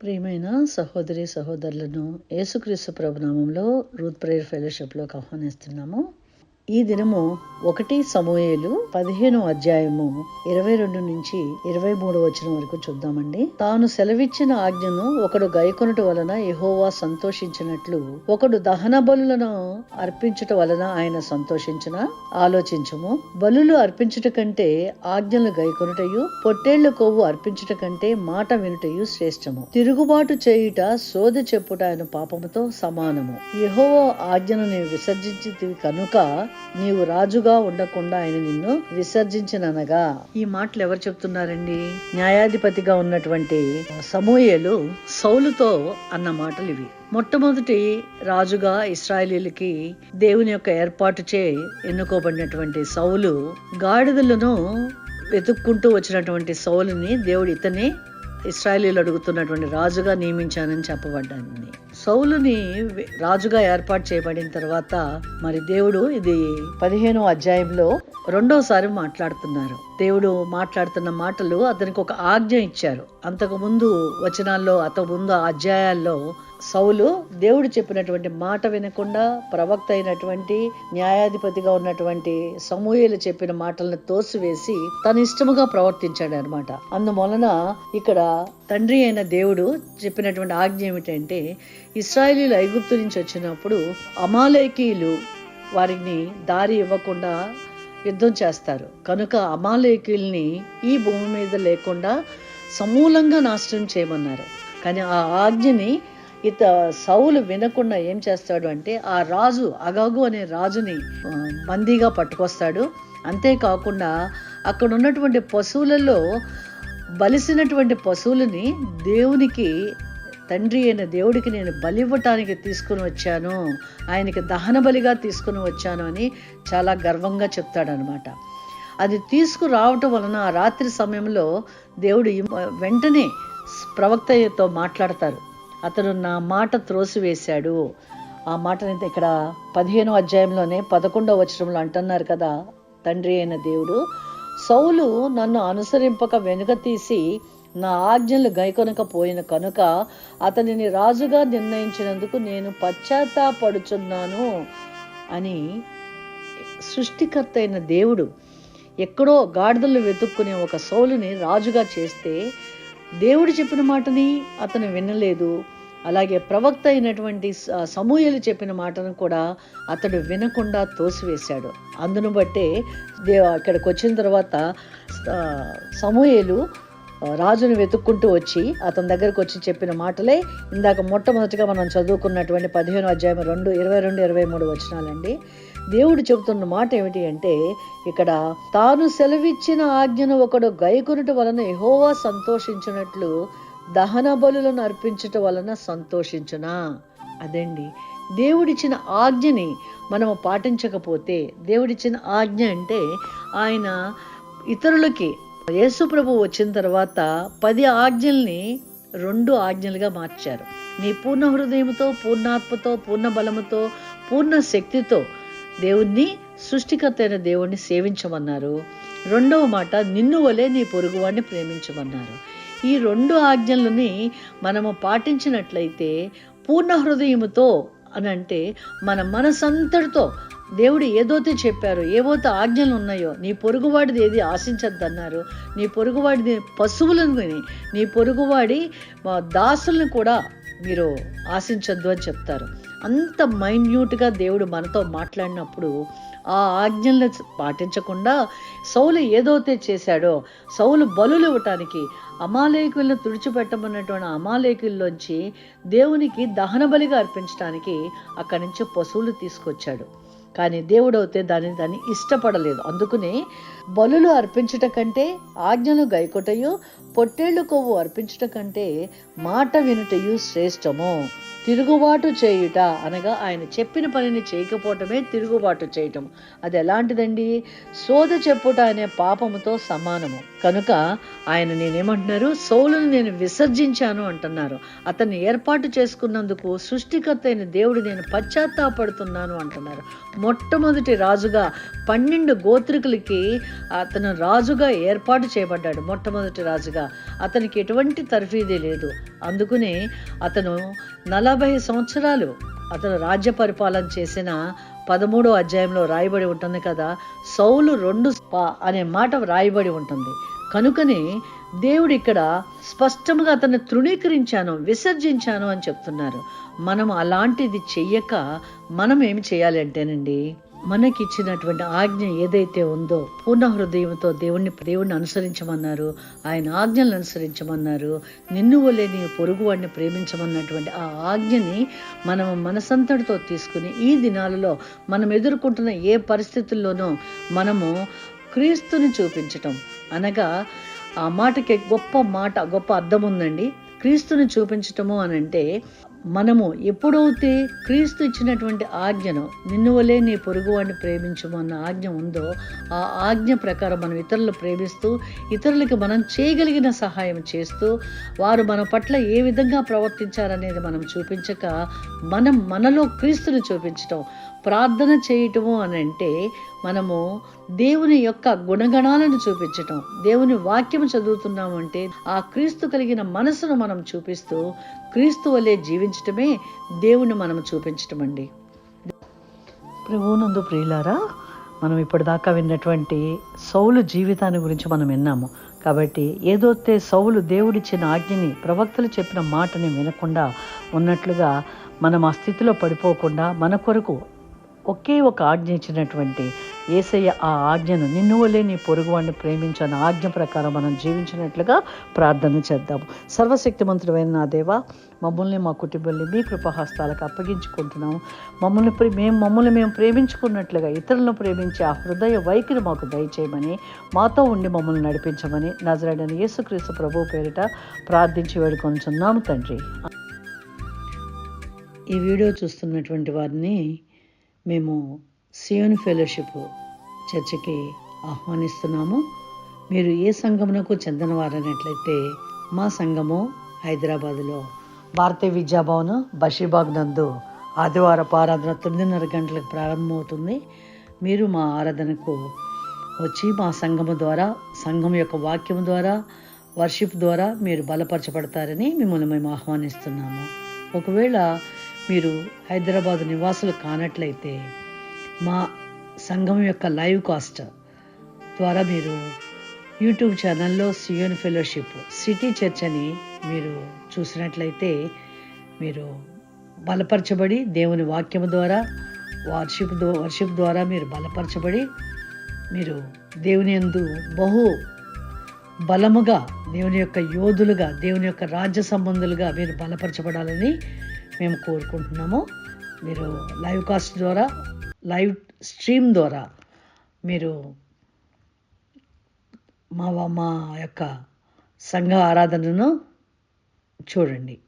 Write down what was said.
ప్రియమైన సహోదరి సహోదరులను యేసుక్రీస్తు ప్రభునామంలో రూత్ ప్రేయర్ ఫెలోషిప్లోకి ఆహ్వానిస్తున్నాము. ఈ దినము ఒకటి సమూహేలు పదిహేను అధ్యాయము ఇరవై రెండు నుంచి ఇరవై మూడు వచ్చిన వరకు చూద్దామండి. తాను సెలవిచ్చిన ఆజ్ఞను ఒకడు గైకొనుట వలన యహోవా సంతోషించినట్లు ఒకడు దహన బలులను అర్పించుట వలన ఆయన సంతోషించిన? ఆలోచించము. బలులు అర్పించుట కంటే ఆజ్ఞలు గైకొనుటయు పొట్టేళ్ళ కొవ్వు అర్పించుట కంటే మాట వినుటయు శ్రేష్టము. తిరుగుబాటు చేయుట సోది చెప్పుట ఆయన పాపముతో సమానము. యహోవా ఆజ్ఞను నీవు కనుక నీవు రాజుగా ఉండకుండా ఆయన నిన్ను విసర్జించిననగా. ఈ మాటలు ఎవరు చెప్తున్నారండి? న్యాయాధిపతిగా ఉన్నటువంటి సమూయేలు సౌలుతో అన్న మాటలు ఇవి. మొట్టమొదటి రాజుగా ఇస్రాయలీలకి దేవుని యొక్క ఏర్పాటు చే ఎన్నుకోబడినటువంటి సౌలు గాడిదలను వెతుక్కుంటూ వచ్చినటువంటి సౌలుని దేవుడు ఇతని ఇస్రాయలీలు అడుగుతున్నటువంటి రాజుగా నియమించానని చెప్పబడ్డాన్ని సౌలుని రాజుగా ఏర్పాటు చేయబడిన తర్వాత మరి దేవుడు ఇది పదిహేనో అధ్యాయంలో రెండోసారి మాట్లాడుతున్నారు. దేవుడు మాట్లాడుతున్న మాటలు అతనికి ఒక ఆజ్ఞ ఇచ్చారు. అంతకు ముందు వచనాల్లో అంతకు ముందు అధ్యాయాల్లో సౌలు దేవుడు చెప్పినటువంటి మాట వినకుండా ప్రవక్త అయినటువంటి న్యాయాధిపతిగా ఉన్నటువంటి సమూహలు చెప్పిన మాటలను తోసివేసి తన ఇష్టముగా ప్రవర్తించాడు అనమాట అందువలన ఇక్కడ తండ్రి అయిన దేవుడు చెప్పినటువంటి ఆజ్ఞ ఏమిటంటే ఇస్రాయలీలు ఐగుప్తు నుంచి వచ్చినప్పుడు అమాలేకీయులు వారిని దారి ఇవ్వకుండా యుద్ధం చేస్తారు. కనుక అమాలేకుల్ని ఈ భూమి మీద లేకుండా సమూలంగా నాశనం చేయమన్నారు. కానీ ఆ ఆజ్ఞని ఇత సౌలు వినకుండా ఏం చేస్తాడు అంటే ఆ రాజు అగాగు అనే రాజుని మందిగా పట్టుకొస్తాడు. అంతేకాకుండా అక్కడ ఉన్నటువంటి పశువులలో బలిసినటువంటి పశువులని దేవునికి తండ్రి అయిన దేవుడికి నేను బలి ఇవ్వటానికి తీసుకుని వచ్చాను. ఆయనకి దహన బలిగా తీసుకుని వచ్చాను అని చాలా గర్వంగా చెప్తాడనమాట అది తీసుకురావటం వలన ఆ రాత్రి సమయంలో దేవుడు వెంటనే ప్రవక్తతో మాట్లాడతారు. అతను నా మాట త్రోసివేశాడు. ఆ మాటని ఇక్కడ పదిహేనో అధ్యాయంలోనే పదకొండవ వచనంలో అంటున్నారు కదా తండ్రి అయిన దేవుడు. సౌలు నన్ను అనుసరింపక వెనుక తీసి నా ఆజ్ఞలు గైకొనకపోయిన కనుక అతనిని రాజుగా నిర్ణయించినందుకు నేను పశ్చాత్తాపడుచున్నాను అని సృష్టికర్త అయిన దేవుడు ఎక్కడో గాడిదలు వెతుక్కునే ఒక సౌలుని రాజుగా చేస్తే దేవుడు చెప్పిన మాటని అతను వినలేదు. అలాగే ప్రవక్త అయినటువంటి సమూహలు చెప్పిన మాటను కూడా అతడు వినకుండా తోసివేశాడు. అందును బట్టే దే అక్కడికి వచ్చిన తర్వాత సమూహలు రాజును వెతుక్కుంటూ వచ్చి అతని దగ్గరకు వచ్చి చెప్పిన మాటలే ఇందాక మొట్టమొదటిగా మనం చదువుకున్నటువంటి పదిహేను అధ్యాయం రెండు ఇరవై రెండు ఇరవై మూడు వచనాలండి. దేవుడు చెబుతున్న మాట ఏమిటి అంటే ఇక్కడ తాను సెలవిచ్చిన ఆజ్ఞను ఒకడు గైకొనుట వలన ఎహోవా సంతోషించినట్లు దహన బలులను అర్పించట వలన సంతోషించునా? అదండి. దేవుడిచ్చిన ఆజ్ఞని మనము పాటించకపోతే దేవుడిచ్చిన ఆజ్ఞ అంటే ఆయన ఇతరులకి యేసుప్రభు వచ్చిన తర్వాత పది ఆజ్ఞల్ని రెండు ఆజ్ఞలుగా మార్చారు. నీ పూర్ణ హృదయంతో పూర్ణాత్మతో పూర్ణ బలముతో పూర్ణ శక్తితో దేవుణ్ణి సృష్టికర్త అయిన దేవుణ్ణి సేవించమన్నారు. రెండవ మాట నిన్ను వలె నీ పొరుగువాడిని ప్రేమించమన్నారు. ఈ రెండు ఆజ్ఞలని మనము పాటించినట్లయితే పూర్ణ హృదయముతో అని అంటే మన మనసంతటితో దేవుడు ఏదోతే చెప్పారు ఏవోతే ఆజ్ఞలు ఉన్నాయో నీ పొరుగువాడిది ఏది ఆశించద్దన్నారు. నీ పొరుగువాడిది పశువులను నీ పొరుగువాడి దాసులను కూడా మీరు ఆశించద్దు అని చెప్తారు. అంత మైన్యూట్గా దేవుడు మనతో మాట్లాడినప్పుడు ఆ ఆజ్ఞలను పాటించకుండా సౌలు ఏదైతే చేశాడో సౌలు బలులు ఇవ్వటానికి అమాలేకులను తుడిచిపెట్టమన్నటువంటి అమాలేకుల్లోంచి దేవునికి దహన బలిగా అర్పించడానికి అక్కడి నుంచి పశువులు తీసుకొచ్చాడు. కానీ దేవుడు అయితే దాన్ని దాన్ని ఇష్టపడలేదు. అందుకనే బలులు అర్పించట కంటే ఆజ్ఞలు గైకొటయు పొట్టేళ్ళు కొవ్వు అర్పించట కంటే మాట వినుటయు శ్రేష్టము. తిరుగుబాటు చేయుట. అనగా ఆయన చెప్పిన పనిని చేయకపోవటమే తిరుగుబాటు చేయటం. అది ఎలాంటిదండి? సోద చెప్పుట అనే పాపముతో సమానము. కనుక ఆయన నేనేమంటున్నారు? సౌలును నేను విసర్జించాను అంటున్నారు. అతన్ని ఏర్పాటు చేసుకున్నందుకు సృష్టికర్త అయిన దేవుడు నేను పశ్చాత్తాపడుతున్నాను అంటున్నారు. మొట్టమొదటి రాజుగా పన్నెండు గోత్రికులకి అతను రాజుగా ఏర్పాటు చేయబడ్డాడు మొట్టమొదటి రాజుగా. అతనికి ఎటువంటి తర్ఫీదే లేదు. అందుకనే అతను నలభై సంవత్సరాలు అతను రాజ్య పరిపాలన చేసిన పదమూడో అధ్యాయంలో రాయబడి ఉంటుంది కదా సౌలు రెండు స్పా అనే మాట రాయబడి ఉంటుంది. కనుకనే దేవుడు ఇక్కడ స్పష్టంగా అతన్ని తృణీకరించాను విసర్జించాను అని చెప్తున్నారు. మనం అలాంటిది చెయ్యక మనం ఏమి చేయాలి అంటేనండి మనకి ఇచ్చినటువంటి ఆజ్ఞ ఏదైతే ఉందో పూర్ణ హృదయంతో దేవుణ్ణి దేవుణ్ణి అనుసరించమన్నారు ఆయన ఆజ్ఞలను అనుసరించమన్నారు నిన్ను లేని నీ పొరుగు వాడిని ప్రేమించమన్నటువంటి ఆ ఆజ్ఞని మనం మనసంతటితో తీసుకుని ఈ దినాలలో మనం ఎదుర్కొంటున్న ఏ పరిస్థితుల్లోనూ మనము క్రీస్తుని చూపించటం. అనగా ఆ మాటకి గొప్ప మాట గొప్ప అర్థం ఉందండి. క్రీస్తుని చూపించటము అని అంటే మనము ఎప్పుడైతే క్రీస్తు ఇచ్చినటువంటి ఆజ్ఞను నిన్ను వలే నీ పొరుగు వాడిని ప్రేమించము అన్న ఆజ్ఞ ఉందో ఆ ఆజ్ఞ ప్రకారం మనం ఇతరులు ప్రేమిస్తూ ఇతరులకి మనం చేయగలిగిన సహాయం చేస్తూ వారు మన పట్ల ఏ విధంగా ప్రవర్తించారనేది మనం చూపించక మనం మనలో క్రీస్తుని చూపించటం. ప్రార్థన చేయటము అని అంటే మనము దేవుని యొక్క గుణగణాలను చూపించటం. దేవుని వాక్యం చదువుతున్నాము అంటే ఆ క్రీస్తు కలిగిన మనసును మనం చూపిస్తూ క్రీస్తు వలె జీవించటమే దేవుని మనం చూపించటం అండి ప్రభువునందు ప్రియులారా మనం ఇప్పటిదాకా విన్నటువంటి సౌలు జీవితాన్ని గురించి మనం విన్నాము. కాబట్టి ఏదోతే సౌలు దేవుడిచ్చిన ఆజ్ఞని ప్రవక్తలు చెప్పిన మాటని వినకుండా ఉన్నట్లుగా మనం ఆ స్థితిలో పడిపోకుండా మన కొరకు ఒకే ఒక ఆజ్ఞ ఇచ్చినటువంటి ఏసయ్య ఆ ఆజ్ఞను నిన్ను వలే నీ పొరుగువాడిని ప్రేమించని ఆజ్ఞ ప్రకారం మనం జీవించినట్లుగా ప్రార్థన చేద్దాం సర్వశక్తిమంతుడైన నా దేవ మమ్మల్ని మా కుటుంబాన్ని మీ కృపహస్తాలకు అప్పగించుకుంటున్నాము. మమ్మల్ని ప్రే- మేము మమ్మల్ని మేము ప్రేమించుకున్నట్లుగా ఇతరులను ప్రేమించే ఆ హృదయ వైఖరి మాకు దయచేయమని మాతో ఉండి మమ్మల్ని నడిపించమని నజరడని యేసుక్రీస్తు ప్రభు పేరిట ప్రార్థించి వేడుకొని తండ్రి. ఈ వీడియో చూస్తున్నటువంటి వారిని మేము సియోన్ ఫెలోషిప్ చర్చికి ఆహ్వానిస్తున్నాము. మీరు ఏ సంఘమునకు చెందినవారనట్లయితే మా సంఘము హైదరాబాదులో భారతీయ విద్యాభవన్ బషీబాగ్ నందు ఆదివారం ఆరాధన తొమ్మిదిన్నర గంటలకు ప్రారంభమవుతుంది. మీరు మా ఆరాధనకు వచ్చి మా సంఘము ద్వారా సంఘం యొక్క వాక్యం ద్వారా వర్షిప్ ద్వారా మీరు బలపరచబడతారని మిమ్మల్ని మేము ఆహ్వానిస్తున్నాము. ఒకవేళ మీరు హైదరాబాద్ నివాసులు కానట్లయితే మా సంఘం యొక్క లైవ్ కాస్ట్ ద్వారా మీరు యూట్యూబ్ ఛానల్లో సియోన్ ఫెలోషిప్ సిటీ చర్చ్ అని మీరు చూసినట్లయితే మీరు బలపరచబడి దేవుని వాక్యం ద్వారా వర్షిప్ దో వర్షిప్ ద్వారా మీరు బలపరచబడి మీరు దేవుని యందు బహు బలముగా దేవుని యొక్క యోధులుగా దేవుని యొక్క రాజ్య సంబంధులుగా మీరు బలపరచబడాలని మేము కోరుకుంటున్నాము. మీరు లైవ్ కాస్ట్ ద్వారా లైవ్ స్ట్రీమ్ ద్వారా మీరు మా మా యొక్క సంఘ ఆరాధనను చూడండి.